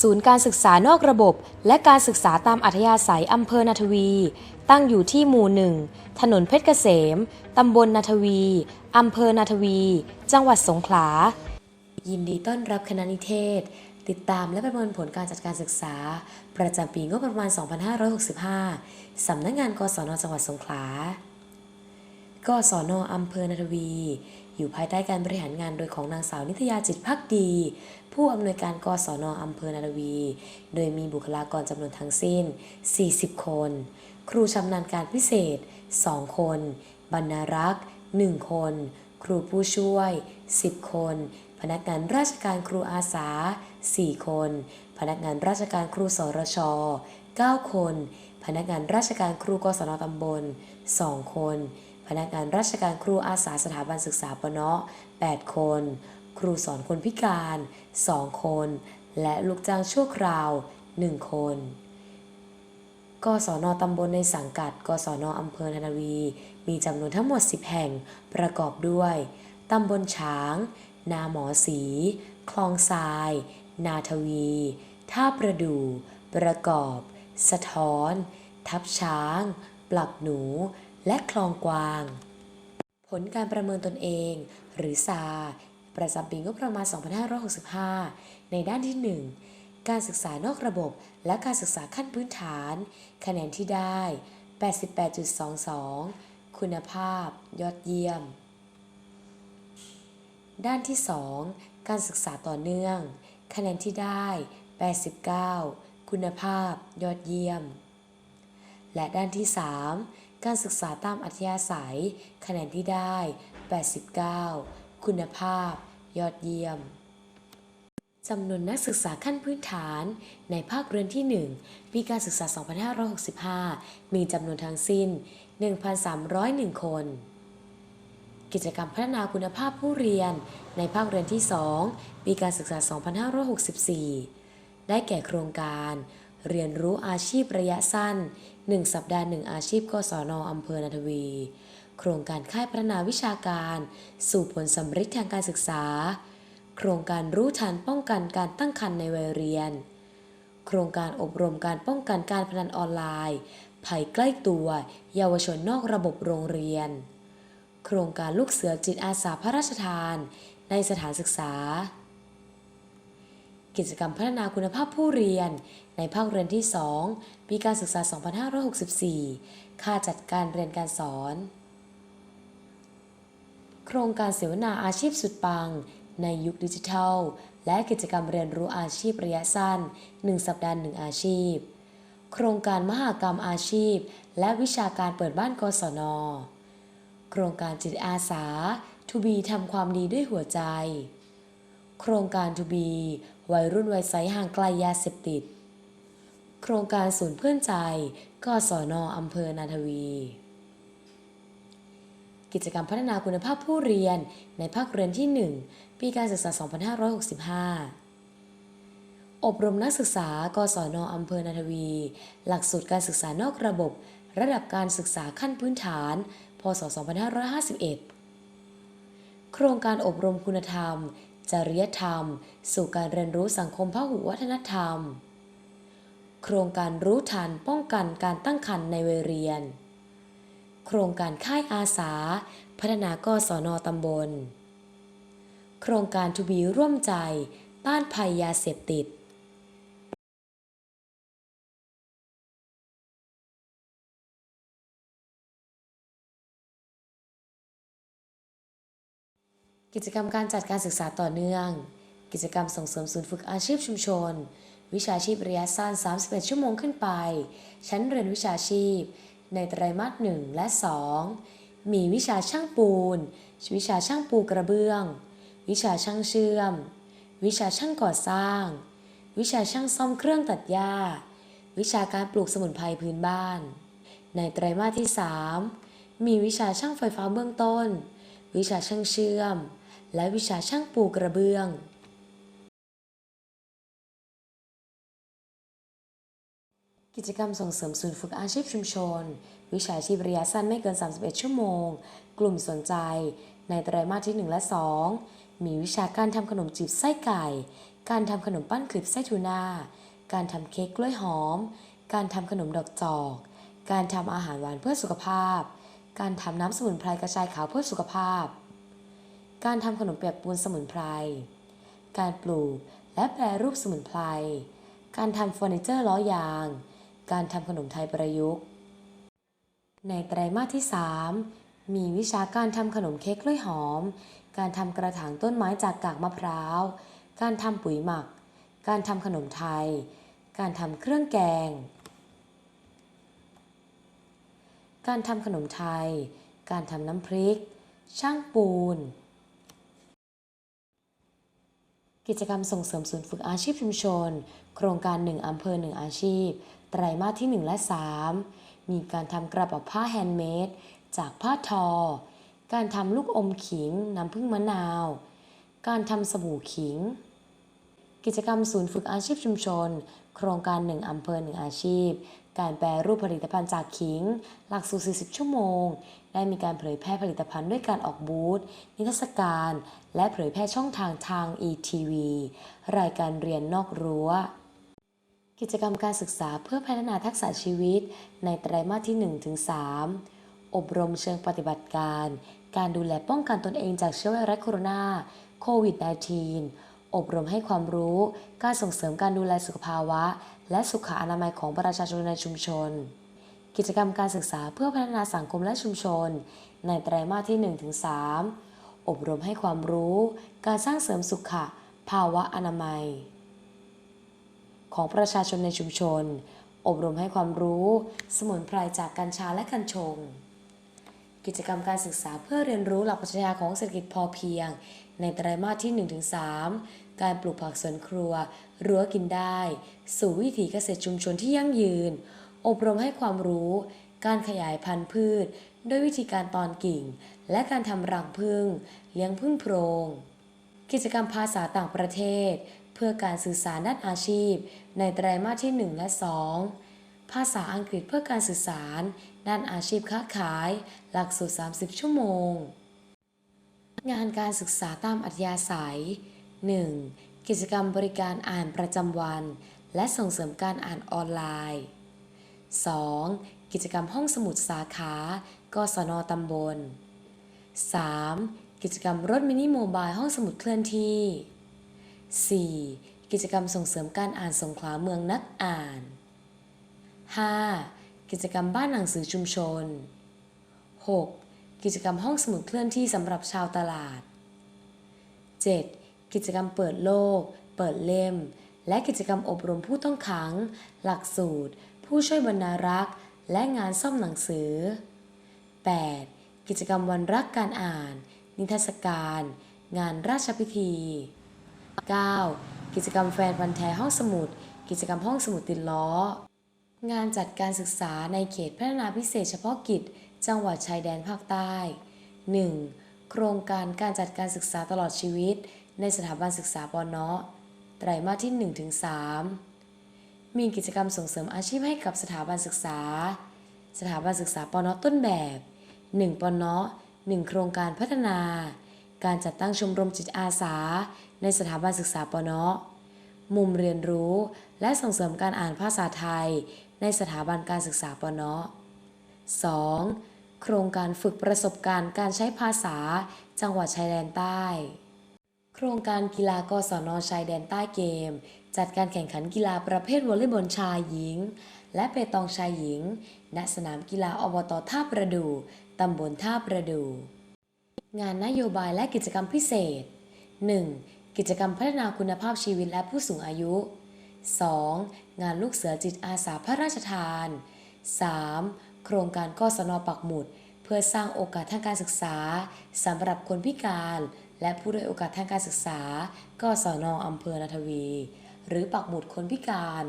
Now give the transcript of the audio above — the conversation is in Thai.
ศูนย์การศึกษานอกระบบ และการศึกษาตามอัธยาศัยอำเภอนาทวี ตั้งอยู่ที่หมู่หนึ่งถนนเพชรเกษม ตำบลนาทวีอำเภอนาทวี จังหวัดสงขลา ยินดีต้อนรับคณะนิเทศ ติดตามและประเมินผลการจัดการศึกษา ประจำปีงบประมาณ 2565 สำนักงานกศนจังหวัดสงขลากศนอำเภอนาทวี อยู่ภายใต้การบริหารงานโดยของนางสาวนิตยาจิตพักดี ผู้อำนวยการกศนอำเภอนาวี โดยมีบุคลากรจำนวนทั้งสิ้น 40 คน ครูชำนาญการพิเศษ 2 คน บรรณารักษ์ 1 คน ครูผู้ช่วย 10 คน พนักงานราชการครูอาสา 4 คน พนักงานราชการครูสรช 9 คน พนักงานราชการครูกศนตำบล 2 คน พนักงานราชการครูอาสาสถาบันศึกษาปณะ8คน ครูสอนคนพิการ 2 คน และลูกจ้างชั่วคราว 1 คน กศนตำบลในสังกัด กศนอำเภอนานาวี มีจำนวนทั้งหมด 10 แห่ง ประกอบด้วยตำบลช้าง นาหมอสี คลองทราย นาทวี ท่าประดู่ ประกอบ สะท้อน ทับช้าง ปลักหนู และคลองกวาง ผลการประเมินตนเอง หรือซาประจำปีงบประมาณ 2565 ในด้านที่ 1 การศึกษานอกระบบและการศึกษาขั้นพื้นฐาน คะแนนที่ได้ 88.22 คุณภาพ ยอดเยี่ยม ด้านที่ 2 การศึกษาต่อเนื่อง คะแนนที่ได้ 89 คุณภาพ ยอดเยี่ยม และด้านที่ 3 การศึกษาตามอัธยาศัย คะแนนที่ได้ 89 คุณภาพ ยอดเยี่ยมจำนวนนักศึกษาขั้นพื้นฐานในภาคเรียนที่ 1 ปีการศึกษา 2565 มีจำนวนทั้งสิ้น 1,301 คน กิจกรรมพัฒนาคุณภาพผู้เรียนในภาคเรียนที่ 2 ปีการศึกษา 2564 ได้แก่โครงการ เรียนรู้อาชีพระยะสั้น 1 สัปดาห์ 1 อาชีพกศนอำเภอนาทวี โครงการค่ายพัฒนาวิชาการ สู่ผลสำเร็จทางการศึกษา โครงการรู้ทันป้องกันการตั้งครรภ์ในวัยเรียน โครงการอบรมการป้องกันการพนันออนไลน์ภัยใกล้ตัว เยาวชนนอกระบบโรงเรียน โครงการลูกเสือจิตอาสาพระราชทาน ในสถานศึกษา กิจกรรมพัฒนาคุณภาพผู้เรียน ในภาคเรียนที่ 2 ปีการศึกษา 2564 ค่าจัดการเรียนการสอน โครงการเสวนาอาชีพสุดปัง ในยุคดิจิทัล และกิจกรรมเรียนรู้อาชีพระยะสั้น 1 สัปดาห์ 1 อาชีพ โครงการมหากรรมอาชีพ และวิชาการเปิดบ้านกศน โครงการจิตอาสาทูบีทำความดีด้วยหัวใจ โครงการทูบี วัยรุ่นวัยใสห่างไกลยาเสพติด โครงการศูนย์เพื่อนใจกศนอำเภอนาทวี กิจกรรมพัฒนาคุณภาพผู้เรียนในภาคเรียนที่ 1 ปีการศึกษา 2565 อบรมนักศึกษากศนอำเภอนาทวี หลักสูตรการศึกษานอกระบบ ระดับการศึกษาขั้นพื้นฐาน พศ 2551 โครงการอบรมคุณธรรม จริยธรรม สู่การเรียนรู้สังคมพหุวัฒนธรรม โครงการรู้ทันป้องกันการตั้งครรภ์ในวัยเรียน โครงการค่ายอาสา พัฒนากศนตำบล โครงการทูบีร่วมใจ ต้านภัยยาเสพติด กิจกรรมการจัดการศึกษาต่อเนื่อง กิจกรรมส่งเสริมศูนย์ฝึกอาชีพชุมชน วิชาชีพระยะสั้น 31 ชั่วโมงขึ้นไป ชั้นเรียนวิชาชีพ ในไตรมาส 1 และ 2 มีวิชาช่างปูน วิชาช่างปูกระเบื้อง วิชาช่างเชื่อม วิชาช่างก่อสร้าง วิชาช่างซ่อมเครื่องตัดหญ้า วิชาการปลูกสมุนไพรพื้นบ้าน ในไตรมาสที่ 3 มีวิชาช่างไฟฟ้าเบื้องต้น วิชาช่างเชื่อม และวิชาช่างปูกระเบื้อง กิจกรรมส่งเสริมศูนย์ฝึกอาชีพชุมชน วิชาชีพระยะสั้นไม่เกิน 31 ชั่วโมง กลุ่มสนใจ ในไตรมาสที่ 1 และ 2 มีวิชาการทำขนมจีบไส้ไก่ การทำขนมปั้นคลิปไส้ทูน่า การทำเค้กกล้วยหอม การทำขนมดอกจอก การทำอาหารหวานเพื่อสุขภาพ การทำน้ำสมุนไพรกระชายขาวเพื่อสุขภาพ การทำขนมเปียกปูนสมุนไพร การปลูกและแปรรูปสมุนไพร การทำเฟอร์นิเจอร์ล้อยาง การทำขนมไทยประยุกต์ ในไตรมาสที่ 3 มีวิชาการทำขนมเค้กกล้วยหอม การทำกระถางต้นไม้จากกากมะพร้าว การทำปุ๋ยหมัก การทำขนมไทย การทำเครื่องแกง การทำขนมไทย การทำน้ำพริก ช่างปูน กิจกรรมส่งเสริมศูนย์ฝึกอาชีพชุมชน โครงการ 1อำเภอ 1 อาชีพ ไตรมาสที่ 1 และ 3 มีการทำกระเป๋าผ้าแฮนด์เมดจากผ้าทอ การทำลูกอมขิงน้ำผึ้งมะนาว การทำสบู่ขิง กิจกรรมศูนย์ฝึกอาชีพชุมชน โครงการ 1อำเภอ 1 อาชีพ การแปรรูปผลิตภัณฑ์จากขิง หลักสูตร 40 ชั่วโมง ได้มีการเผยแพร่ผลิตภัณฑ์ด้วยการออกบูธ นิทรรศการ และเผยแพร่ช่องทางทาง ETV รายการเรียนนอกรั้ว กิจกรรมการศึกษาเพื่อพัฒนาทักษะชีวิต ในไตรมาสที่ 1-3 อบรมเชิงปฏิบัติการ การดูแลป้องกันตนเองจากเชื้อไวรัสโคโรนาโควิด -19 อบรมให้ความรู้ การส่งเสริมการดูแลสุขภาวะ และสุขอนามัยของประชาชนในชุมชน กิจกรรมการศึกษาเพื่อพัฒนาสังคมและชุมชน ในไตรมาสที่ 1-3 อบรมให้ความรู้ การสร้างเสริมสุขภาวะอนามัย ของประชาชนในชุมชน อบรมให้ความรู้ สมุนไพรจากกัญชาและกัญชงกิจกรรมการศึกษาเพื่อเรียนรู้หลักปรัชญาของเศรษฐกิจพอเพียง ในไตรามาสที่ 1-3 การปลูกผักสวนครัว รั้วกินได้ สู่วิถีเกษตรชุมชนที่ยั่งยืน อบรมให้ความรู้ การขยายพันธุ์พืช ด้วยวิธีการตอนกิ่ง และการทำรังผึ้งเลี้ยงผึ้งโพรง กิจกรรมภาษาต่างประเทศ เพื่อการสื่อสารด้านอาชีพ ในไตรามาสที่ 1 และ 2ภาษาอังกฤษเพื่อการสื่อสาร ด้านอาชีพค้าขาย หลักสูตร 30 ชั่วโมง งานการศึกษาตามอัธยาศัย 1. กิจกรรมบริการอ่านประจำวัน และส่งเสริมการอ่านออนไลน์ 2. กิจกรรมห้องสมุดสาขากศนตำบล 3. กิจกรรมรถมินิโมบายห้องสมุดเคลื่อนที่ 4. กิจกรรมส่งเสริมการอ่านสงขลาเมืองนักอ่าน 5. กิจกรรมบ้านหนังสือชุมชน 6. กิจกรรมห้องสมุดเคลื่อนที่สำหรับชาวตลาด 7. กิจกรรมเปิดโลก เปิดเล่ม และกิจกรรมอบรมผู้ต้องขัง หลักสูตร ผู้ช่วยบรรณารักษ์ และงานซ่อมหนังสือ 8. กิจกรรมวันรักการอ่าน นิทรรศการ งานราชพิธี 9. กิจกรรมแฟนพันธ์แท้ห้องสมุด กิจกรรมห้องสมุดติดล้อ งานจัดการศึกษาในเขตพัฒนาพิเศษเฉพาะกิจ จังหวัดชายแดนภาคใต้ 1. โครงการการจัดการศึกษาตลอดชีวิต ในสถาบันศึกษาปอนไตรมาสที่ 1-3 มีกิจกรรมส่งเสริมอาชีพให้กับสถาบันศึกษา สถาบันศึกษาปอนต้นแบบ 1ปอน1โครงการพัฒนา การจัดตั้งชมรมจิตอาสา ในสถาบันศึกษาปอนมุมเรียนรู้ และส่งเสริมการอ่านภาษาไทย ในสถาบันการศึกษาปอน 2. โครงการฝึกประสบการณ์การใช้ภาษา จังหวัดชายแดนใต้ โครงการกีฬากศนชายแดนใต้เกม จัดการแข่งขันกีฬาประเภทวอลเลย์บอลชายหญิง และเปตองชายหญิง ณสนามกีฬาอบตท่าประดู ตำบลท่าประดู งานนโยบายและกิจกรรมพิเศษ 1. กิจกรรมพัฒนาคุณภาพชีวิตและผู้สูงอายุ 2. งานลูกเสือจิตอาสาพระราชทาน 3. โครงการกศนปักหมุด เพื่อสร้างโอกาสทางการศึกษาสำหรับคนพิการ และผู้ด้อยโอกาสทางการศึกษา กศนอำเภอนาทวี หรือปักหมุดคนพิการ